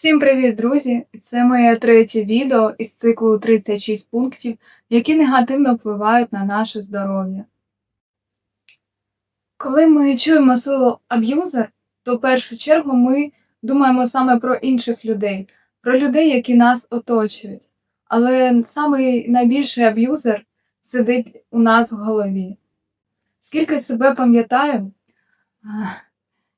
Всім привіт, друзі! Це моє третє відео із циклу 36 пунктів, які негативно впливають на наше здоров'я. Коли ми чуємо слово аб'юзер, то в першу чергу ми думаємо саме про інших людей, про людей, які нас оточують. Але самий найбільший аб'юзер сидить у нас в голові. Скільки себе пам'ятаю,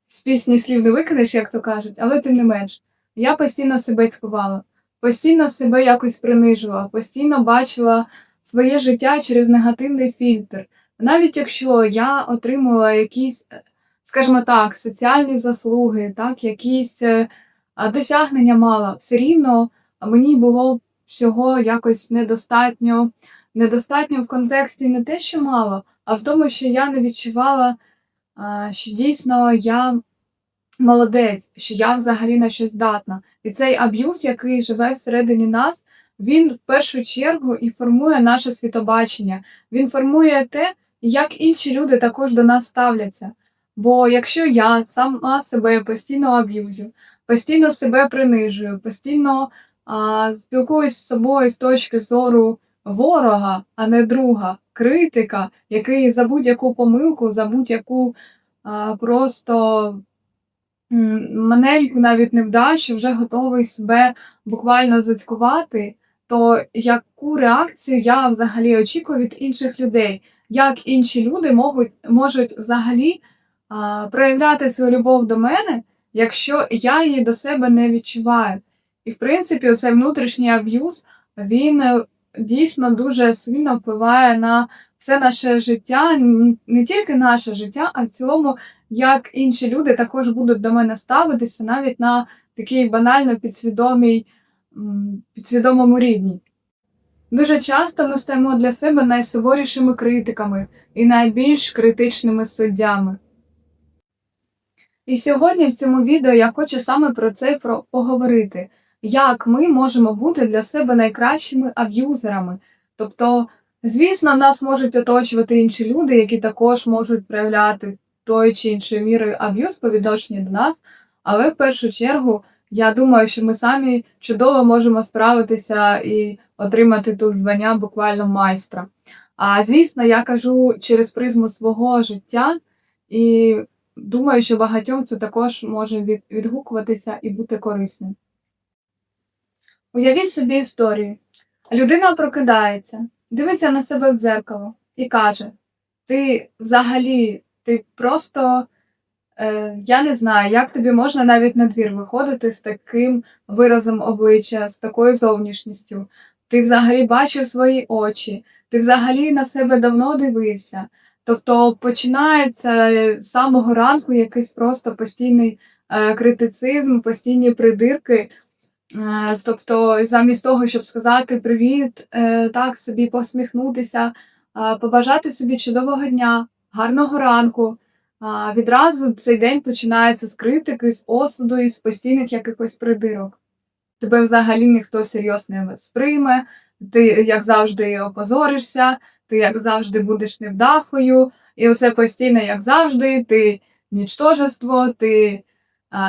з пісні слів не викинеш, як то кажуть, але тим не менш. Я постійно себе цькувала, постійно себе якось принижувала, постійно бачила своє життя через негативний фільтр. Навіть якщо я отримала якісь, е, скажімо так, соціальні заслуги, так, якісь е, досягнення мала, все рівно мені було всього якось недостатньо. Недостатньо в контексті не те, що мало, а в тому, що я не відчувала, що дійсно я молодець, що я взагалі на щось здатна. І цей аб'юз, який живе всередині нас, він в першу чергу і формує наше світобачення. Він формує те, як інші люди також до нас ставляться. Бо якщо я сама себе постійно аб'юзю, постійно себе принижую, постійно а, спілкуюсь з собою з точки зору ворога, а не друга, критика, який за будь-яку помилку, за будь-яку просто маленьку навіть невдачу, вже готовий себе буквально зацькувати, то яку реакцію я взагалі очікую від інших людей? Як інші люди можуть, можуть взагалі а, проявляти свою любов до мене, якщо я її до себе не відчуваю? І в принципі, цей внутрішній аб'юз він е, дійсно дуже сильно впливає на все наше життя, не тільки наше життя, а в цілому як інші люди також будуть до мене ставитися навіть на такій банально підсвідомій, підсвідомому рівні. Дуже часто ми стаємо для себе найсуворішими критиками і найбільш критичними суддями. І сьогодні в цьому відео я хочу саме про це поговорити, як ми можемо бути для себе найкращими аб'юзерами. Тобто, звісно, нас можуть оточувати інші люди, які також можуть проявляти тою чи іншою мірою аб'юз по відношенню до нас, але в першу чергу я думаю, що ми самі чудово можемо справитися і отримати тут звання буквально майстра. А звісно, я кажу через призму свого життя, і думаю, що багатьом це також може відгукуватися і бути корисним. Уявіть собі історію. Людина прокидається, дивиться на себе в дзеркало і каже: Ти взагалі, ти просто, е, я не знаю, як тобі можна навіть на двір виходити з таким виразом обличчя, з такою зовнішністю. Ти взагалі бачив свої очі, ти взагалі на себе давно дивився. Тобто починається з самого ранку якийсь просто постійний е, критицизм, постійні придирки. Е, Тобто, замість того, щоб сказати привіт, е, так собі посміхнутися, побажати собі чудового дня, гарного ранку. Відразу цей день починається з критики, з осуду і з постійних якихось придирок. Тебе взагалі ніхто серйозно не сприйме, ти, як завжди, опозоришся, ти, як завжди, будеш невдахою, і оце постійно, як завжди, ти нічтожество, ти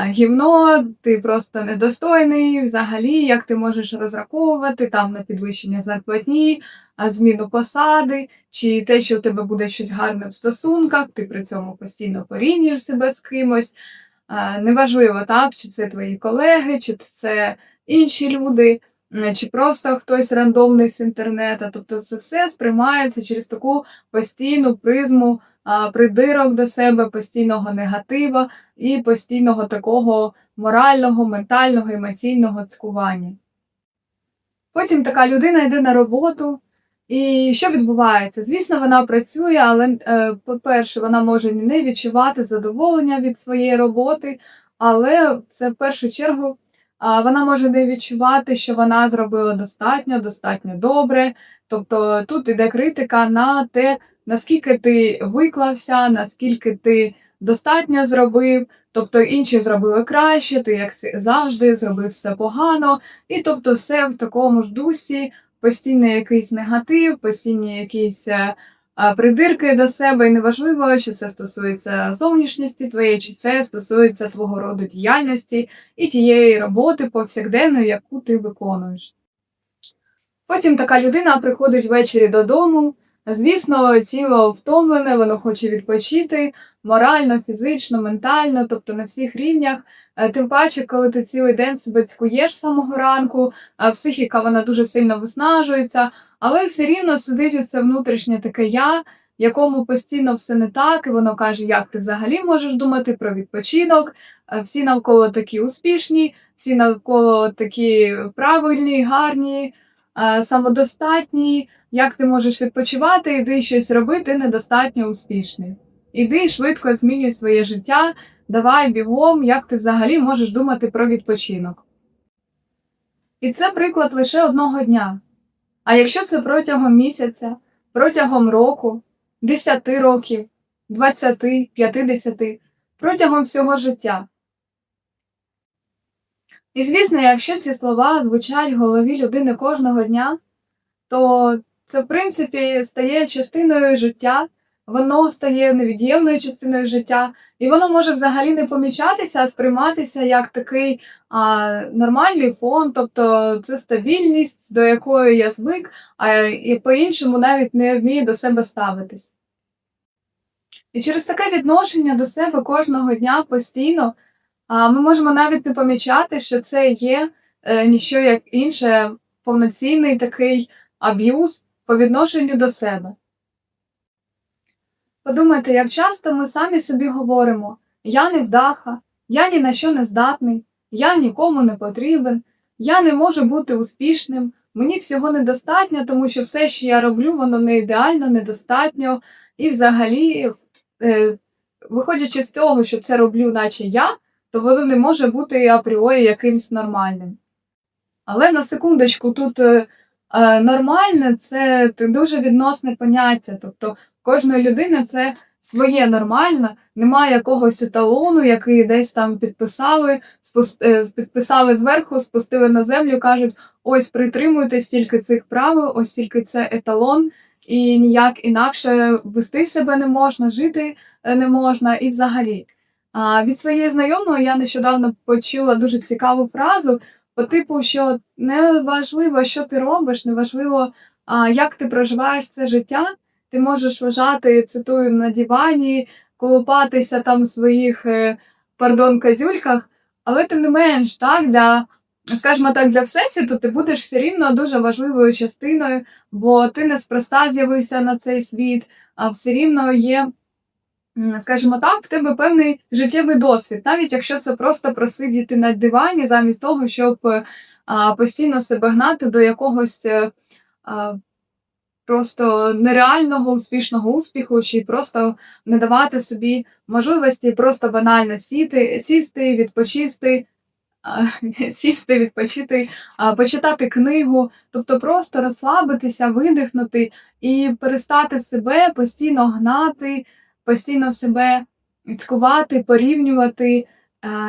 гівно, ти просто недостойний, взагалі, як ти можеш розраховувати там на підвищення зарплатні, зміну посади, чи те, що у тебе буде щось гарне в стосунках, ти при цьому постійно порівнюєш себе з кимось. Неважливо, так, чи це твої колеги, чи це інші люди, чи просто хтось рандомний з інтернету. Тобто це все сприймається через таку постійну призму придирок до себе, постійного негатива і постійного такого морального, ментального, емоційного цькування. Потім така людина йде на роботу. І що відбувається? Звісно, вона працює, але, е, по-перше, вона може не відчувати задоволення від своєї роботи, але це в першу чергу вона може не відчувати, що вона зробила достатньо, достатньо добре. Тобто тут іде критика на те, наскільки ти виклався, наскільки ти достатньо зробив, тобто інші зробили краще, ти як завжди зробив все погано, і тобто все в такому ж дусі, постійний якийсь негатив, постійні якісь е, придирки до себе, і неважливо, чи це стосується зовнішності твоєї, чи це стосується твого роду діяльності і тієї роботи повсякденної, яку ти виконуєш. Потім така людина приходить ввечері додому. Звісно, тіло втомлене, воно хоче відпочити морально, фізично, ментально, тобто на всіх рівнях. Е, Тим паче, коли ти цілий день себе цькуєш з самого ранку, а психіка вона дуже сильно виснажується, але все рівно сидить оце внутрішнє таке я, якому постійно все не так, і воно каже, як ти взагалі можеш думати про відпочинок. Е, Всі навколо такі успішні, всі навколо такі правильні, гарні, е, самодостатні. Як ти можеш відпочивати, іди щось робити, недостатньо успішний. Іди швидко змінюй своє життя, давай бігом, як ти взагалі можеш думати про відпочинок. І це приклад лише одного дня. А якщо це протягом місяця, протягом року, 10 років, 20, 50, протягом всього життя. І звісно, якщо ці слова звучать в голові людини кожного дня, то це, в принципі, стає частиною життя, воно стає невід'ємною частиною життя, і воно може взагалі не помічатися, а сприйматися як такий а, нормальний фон, тобто це стабільність, до якої я звик, а і по-іншому навіть не вмію до себе ставитись. І через таке відношення до себе кожного дня постійно а, ми можемо навіть не помічати, що це є е, ніщо як інше повноцінний такий аб'юз по відношенню до себе. Подумайте, як часто ми самі собі говоримо я невдаха, я ні на що не здатний, я нікому не потрібен, я не можу бути успішним, мені всього недостатньо, тому що все, що я роблю, воно не ідеально, недостатньо, і взагалі, е, виходячи з того, що це роблю, наче я, то воно не може бути апріорі якимсь нормальним. Але на секундочку, тут е, нормальне це дуже відносне поняття. Тобто кожної людини це своє нормальне, немає якогось еталону, який десь там підписали, е, підписали зверху, спустили на землю, кажуть: ось притримуйтесь тільки цих правил, ось тільки це еталон, і ніяк інакше вести себе не можна, жити е, не можна і взагалі. А від своєї знайомої я нещодавно почула дуже цікаву фразу по типу, що не важливо, що ти робиш, не важливо, а, як ти проживаєш це життя. Ти можеш лежати, цитую, на дивані, колупатися там в своїх, е, пардон, казюльках, але тим не менш, так, для, скажімо так, для всесвіту ти будеш все рівно дуже важливою частиною, бо ти неспроста з'явився на цей світ, а все рівно є скажімо так, в тебе певний життєвий досвід, навіть якщо це просто просидіти на дивані, замість того, щоб е, постійно себе гнати до якогось е, просто нереального успішного успіху, чи просто не давати собі можливості просто банально сіти, сісти, відпочисти. Сісти, відпочити, почитати книгу, тобто просто розслабитися, видихнути і перестати себе постійно гнати, постійно себе цькувати, порівнювати,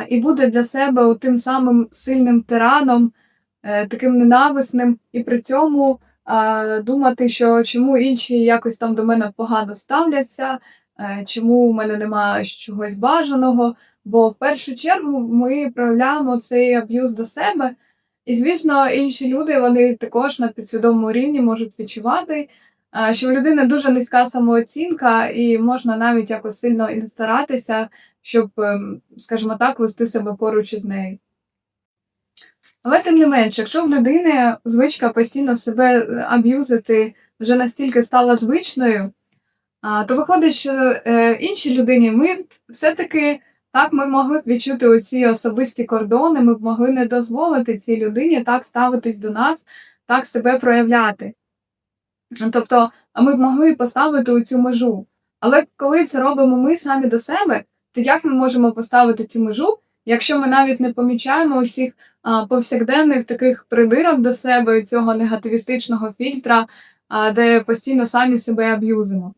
і буде для себе тим самим сильним тираном, е, таким ненависним, і при цьому думати, що чому інші якось там до мене погано ставляться, е, чому у мене немає чогось бажаного. Бо в першу чергу ми проявляємо цей аб'юз до себе, і, звісно, інші люди вони також на підсвідомому рівні можуть відчувати, що у людини дуже низька самооцінка, і можна навіть якось сильно і не старатися, щоб, ем, скажімо так, вести себе поруч із нею. Але тим не менше, якщо в людини звичка постійно себе е, аб'юзити вже настільки стала звичною, то виходить, що е, іншій людині ми все-таки так ми могли б відчути оці особисті кордони, ми б могли не дозволити цій людині так ставитись до нас, так себе проявляти. Ну, Тобто, а ми б могли поставити цю межу. Але коли це робимо ми самі до себе, то як ми можемо поставити цю межу, якщо ми навіть не помічаємо цих повсякденних таких придирок до себе, цього негативістичного фільтра, де постійно самі себе аб'юзимо.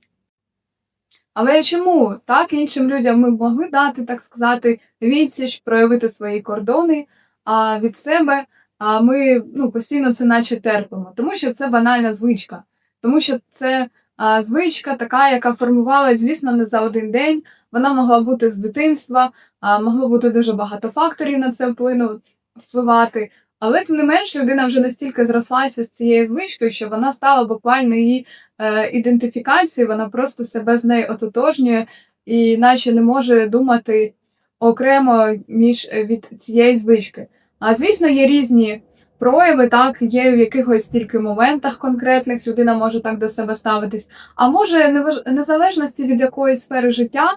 Але чому так іншим людям ми б могли дати, так сказати, відсіч, проявити свої кордони, а від себе а ми ну, постійно це наче терпимо, тому що це банальна звичка, тому що це а, звичка, така, яка формувалась, звісно, не за один день. Вона могла бути з дитинства, а, могло бути дуже багато факторів на це вплину, впливати. Але тим не менш, людина вже настільки зрослася з цією звичкою, що вона стала буквально її е, ідентифікацією, вона просто себе з нею ототожнює і наче не може думати окремо між е, від цієї звички. А звісно, є різні прояви, так, є в якихось тільки моментах конкретних людина може так до себе ставитись, а може, незалежності від якоїсь сфери життя,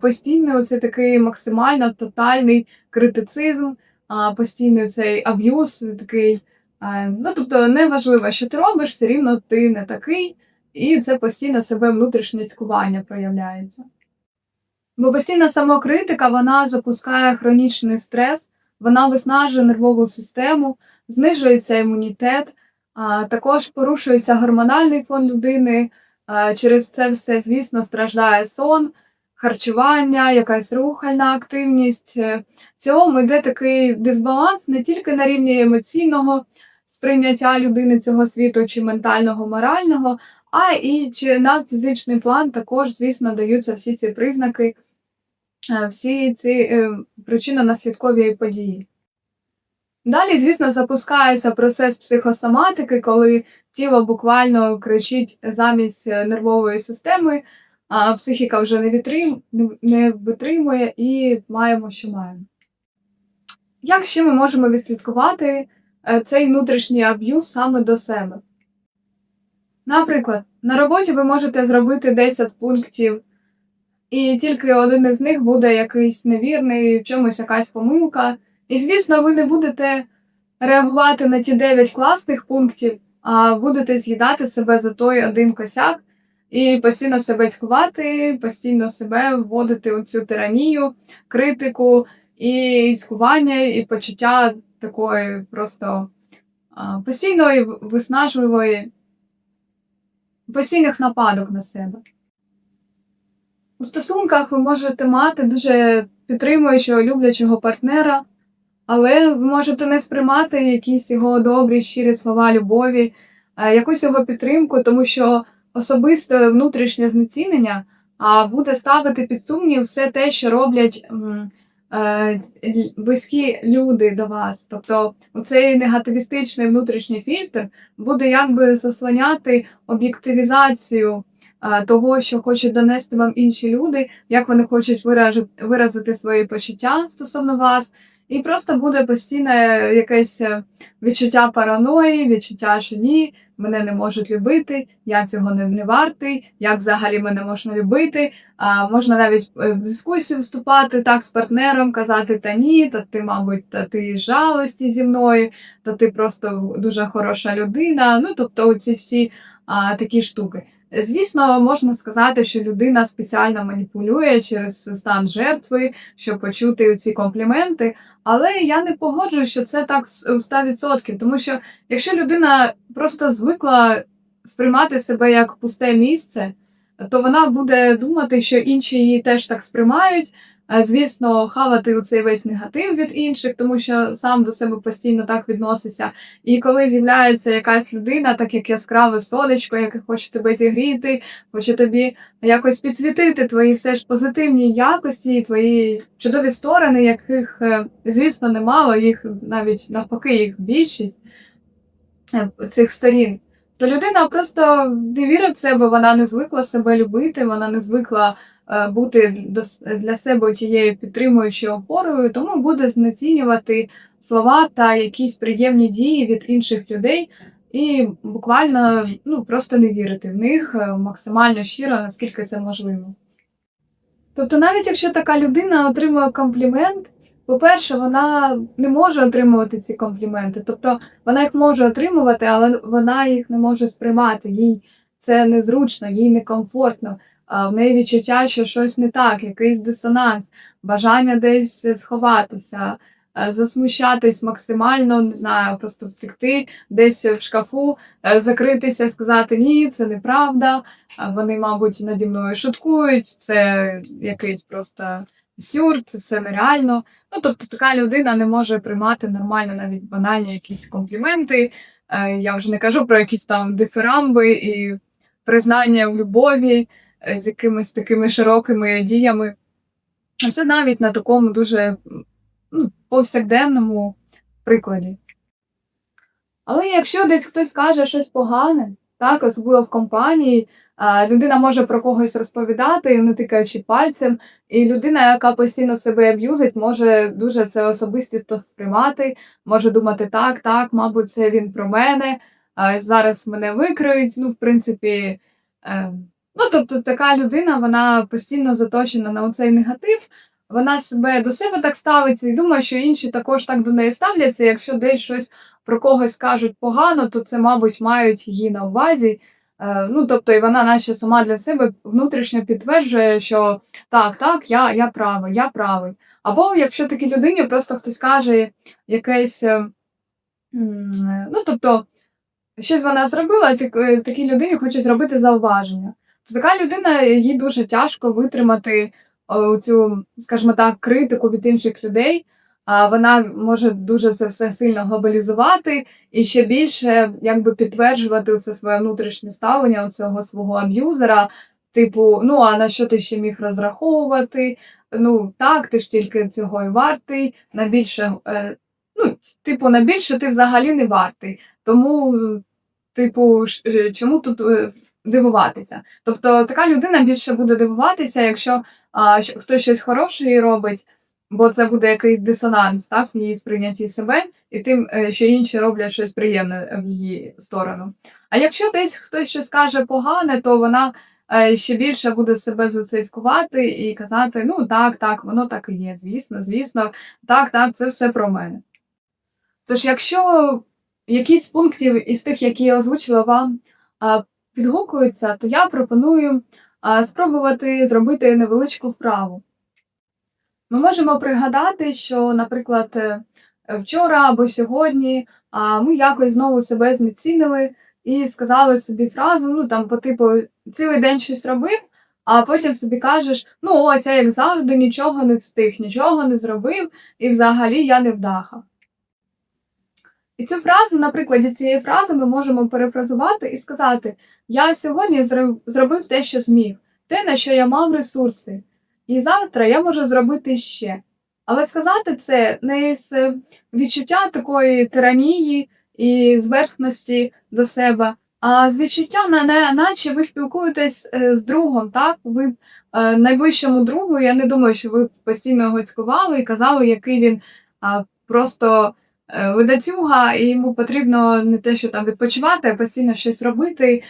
постійно це такий максимально тотальний критицизм, постійний цей аб'юз, такий. Ну, тобто, неважливо, що ти робиш, все рівно ти не такий, і це постійно себе внутрішнє цькування проявляється. Бо постійна самокритика вона запускає хронічний стрес, вона виснажує нервову систему, знижується імунітет, а також порушується гормональний фон людини. Через це все, звісно, страждає сон, харчування, якась рухальна активність. Е, В цілому йде такий дисбаланс не тільки на рівні емоційного сприйняття людини цього світу чи ментального, морального, а і чи на фізичний план також, звісно, даються всі ці признаки, е, всі ці е, причинно-наслідкові події. Далі, звісно, запускається процес психосоматики, коли тіло буквально кричить замість е, нервової системи, а психіка вже не, вітрим, не- витримує і маємо, що маємо. Як ще ми можемо відслідкувати е, цей внутрішній аб'юз саме до себе? Наприклад, на роботі ви можете зробити 10 пунктів, і тільки один із них буде якийсь невірний, в чомусь якась помилка. І, звісно, ви не будете реагувати на ті 9 класних пунктів, а будете з'їдати себе за той один косяк і постійно себе цькувати, постійно себе вводити у цю тиранію, критику і цькування, і почуття такої просто постійної виснажливої, постійних нападок на себе. У стосунках ви можете мати дуже підтримуючого, люблячого партнера, але ви можете не сприймати якісь його добрі, щирі слова любові, якусь його підтримку, тому що особисте внутрішнє знецінення буде ставити під сумнів все те, що роблять е, близькі люди до вас. Тобто цей негативістичний внутрішній фільтр буде якби заслоняти об'єктивізацію е, того, що хочуть донести вам інші люди, як вони хочуть виразити свої почуття стосовно вас. І просто буде постійне якесь е, відчуття параної, відчуття, що ні, мене не можуть любити, я цього не, не вартий, як взагалі мене можна любити. А, можна навіть е, в дискусію вступати так з партнером, казати, та ні, та ти, мабуть, та ти жалості зі мною, та ти просто дуже хороша людина. Ну, тобто, оці всі а, такі штуки. Звісно, можна сказати, що людина спеціально маніпулює через стан жертви, щоб почути ці компліменти. Але я не погоджуюся, що це так у 100%, тому що якщо людина просто звикла сприймати себе як пусте місце, то вона буде думати, що інші її теж так сприймають. Звісно, хавати у цей весь негатив від інших, тому що сам до себе постійно так відноситься. І коли з'являється якась людина, так як яскраве сонечко, яке хоче тебе зігріти, хоче тобі якось підсвітити твої все ж позитивні якості, твої чудові сторони, яких, е, звісно, немало, їх навіть навпаки, їх більшість е, цих сторін. То людина просто не вірить в себе, вона не звикла себе любити, вона не звикла бути для себе тією підтримуючою опорою, тому буде знецінювати слова та якісь приємні дії від інших людей, і буквально ну, просто не вірити в них е, максимально щиро, наскільки це можливо. Тобто, навіть якщо така людина отримує комплімент, по-перше, вона не може отримувати ці компліменти. Тобто вона їх може отримувати, але вона їх не може сприймати. Їй це незручно, їй некомфортно. В неї відчуття, що щось не так, якийсь дисонанс, бажання десь сховатися, е, засмущатись максимально, не знаю, просто втекти десь в шкафу, е, закритися, сказати ні, це неправда. Вони, мабуть, наді мною шуткують, це якийсь просто сюр, це все нереально. Ну, тобто така людина не може приймати нормально навіть банальні якісь компліменти. Е, Я вже не кажу про якісь там дифирамби і признання в любові, з якимись такими широкими діями. Це навіть на такому дуже ну, повсякденному прикладі. Але якщо десь хтось каже щось погане, так, особливо в компанії, людина може про когось розповідати, не тикаючи пальцем, і людина, яка постійно себе аб'юзить, може дуже це особистісто сприймати, може думати, так, так, мабуть, це він про мене, зараз мене викриють. Ну, в принципі, е, ну, тобто така людина, вона постійно заточена на оцей негатив, вона себе до себе так ставиться і думає, що інші також так до неї ставляться. Якщо десь щось про когось кажуть погано, то це, мабуть, мають її на увазі. Е, Ну, тобто, і вона наче сама для себе внутрішньо підтверджує, що так, так, я, я правий, я правий. Або якщо такій людині просто хтось каже якесь, е, ну, тобто, щось вона зробила, і е, такій людині хоче зробити зауваження. То така людина їй дуже тяжко витримати цю, скажімо так, критику від інших людей. А вона може дуже це все сильно глобалізувати і ще більше якби підтверджувати це своє внутрішнє ставлення у цього свого аб'юзера. Типу, ну а на що ти ще міг розраховувати? Ну так, ти ж тільки цього і вартий. На більше, е, ну, типу, на більше ти взагалі не вартий. Тому, типу, е, чому тут е, дивуватися? Тобто така людина більше буде дивуватися, якщо а, хтось щось хороше їй робить, бо це буде якийсь дисонанс так, в її сприйнятті себе, і тим, е, що інші роблять щось приємне в її сторону. А якщо десь хтось щось каже погане, то вона е, ще більше буде себе за це скувати і казати: ну так, так, воно так і є, звісно, звісно, так, так, це все про мене. Тож, якщо якісь пунктів із тих, які я озвучила вам, підгукуються, то я пропоную спробувати зробити невеличку вправу. Ми можемо пригадати, що, наприклад, е, вчора або сьогодні ми якось знову себе знецінили і сказали собі фразу, ну там по типу цілий день щось робив, а потім собі кажеш: ну ось я як завжди нічого не встиг, нічого не зробив, і взагалі я не вдаха. І цю фразу, на прикладі цієї фрази, ми можемо перефразувати і сказати: Я сьогодні зробив те, що зміг, те, на що я мав ресурси, і завтра я можу зробити ще. Але сказати це не з відчуття такої тиранії і зверхності до себе, а з відчуття, на- на- наче ви спілкуєтесь е, з другом, так? Ви е, найближчому другу, я не думаю, що ви постійно його цькували і казали, який він просто е, видацюга, і йому потрібно не те, що там відпочивати, а постійно щось робити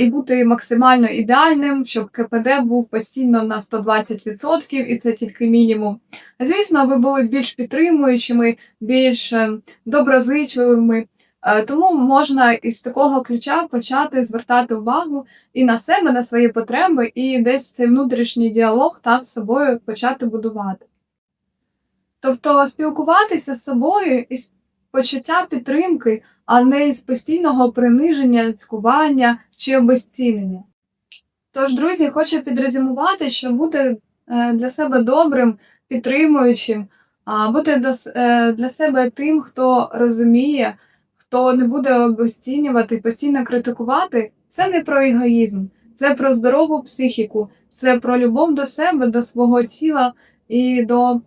і бути максимально ідеальним, щоб КПД був постійно на 120%, і це тільки мінімум. Звісно, ви були більш підтримуючими, більш е, доброзичливими. Е, Тому можна із такого ключа почати звертати увагу і на себе, на свої потреби, і десь цей внутрішній діалог так з собою почати будувати. Тобто спілкуватися з собою із почуття підтримки, а не із постійного приниження, цькування чи обезцінення. Тож, друзі, хочу підрезюмувати, що бути е, для себе добрим, підтримуючим, а бути е, для себе тим, хто розуміє, хто не буде обесцінювати, постійно критикувати, це не про егоїзм, це про здорову психіку, це про любов до себе, до свого тіла і до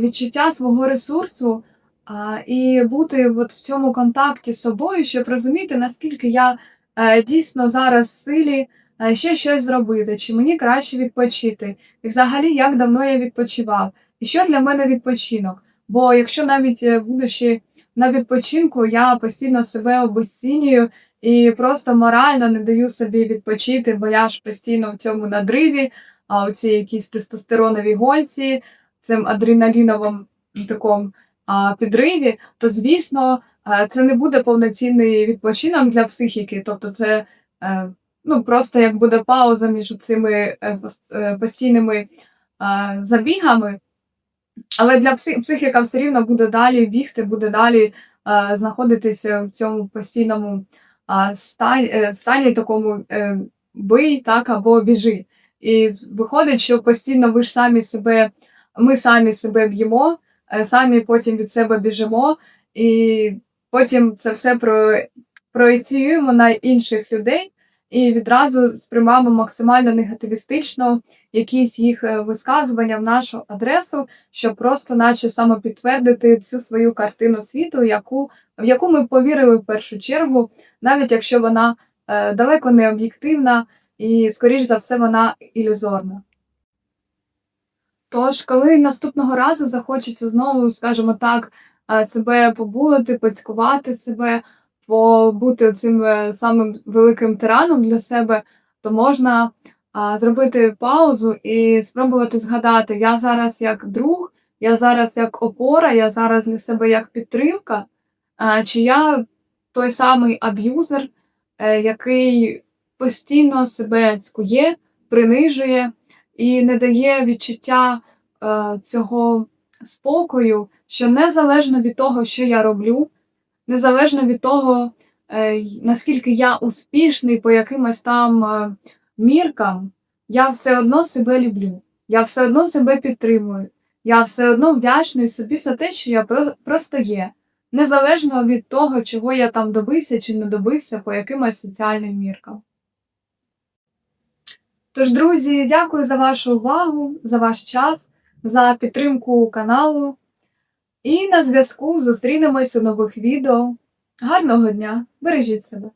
відчуття свого ресурсу, а, і бути от в цьому контакті з собою, щоб розуміти, наскільки я е, дійсно зараз в силі е, ще щось зробити, чи мені краще відпочити, і взагалі як давно я відпочивав, і що для мене відпочинок. Бо якщо навіть е, будучи на відпочинку, я постійно себе обесцінюю і просто морально не даю собі відпочити, бо я ж постійно в цьому надриві, а оці якісь тестостеронові гольці, цим адреналіновим такому підриві, то звісно, це не буде повноцінний відпочинок для психіки. Тобто, це е, ну, просто як буде пауза між цими е, е, постійними забігами. Але для психіка все рівно буде далі бігти, буде далі знаходитися в цьому постійному стані, стані такому бий, так, або біжи. І виходить, що постійно ви ж самі себе, ми самі себе б'ємо, самі потім від себе біжимо, і потім це все про, проєціюємо на інших людей. і відразу сприймаємо максимально негативістично якісь їх е, висказування в нашу адресу, щоб просто наче самопідтвердити цю свою картину світу, яку, в яку ми повірили в першу чергу, навіть якщо вона е, далеко не об'єктивна і, скоріш за все, вона ілюзорна. Тож, коли наступного разу захочеться знову, скажімо так, е, себе побулити, поцькувати себе, побути цим е, самим великим тираном для себе, то можна зробити паузу і спробувати згадати: я зараз як друг, я зараз як опора, я зараз для себе як підтримка, чи я той самий аб'юзер, е, який постійно себе цькує, принижує і не дає відчуття е, цього спокою, що незалежно від того, що я роблю, незалежно від того, е, наскільки я успішний по якимось там е, міркам, я все одно себе люблю, я все одно себе підтримую, я все одно вдячний собі за те, що я про- просто є, незалежно від того, чого я там добився чи не добився по якимось соціальним міркам. Тож, друзі, дякую за вашу увагу, за ваш час, за підтримку каналу. І на зв'язку зустрінемось у нових відео. Гарного дня! Бережіть себе!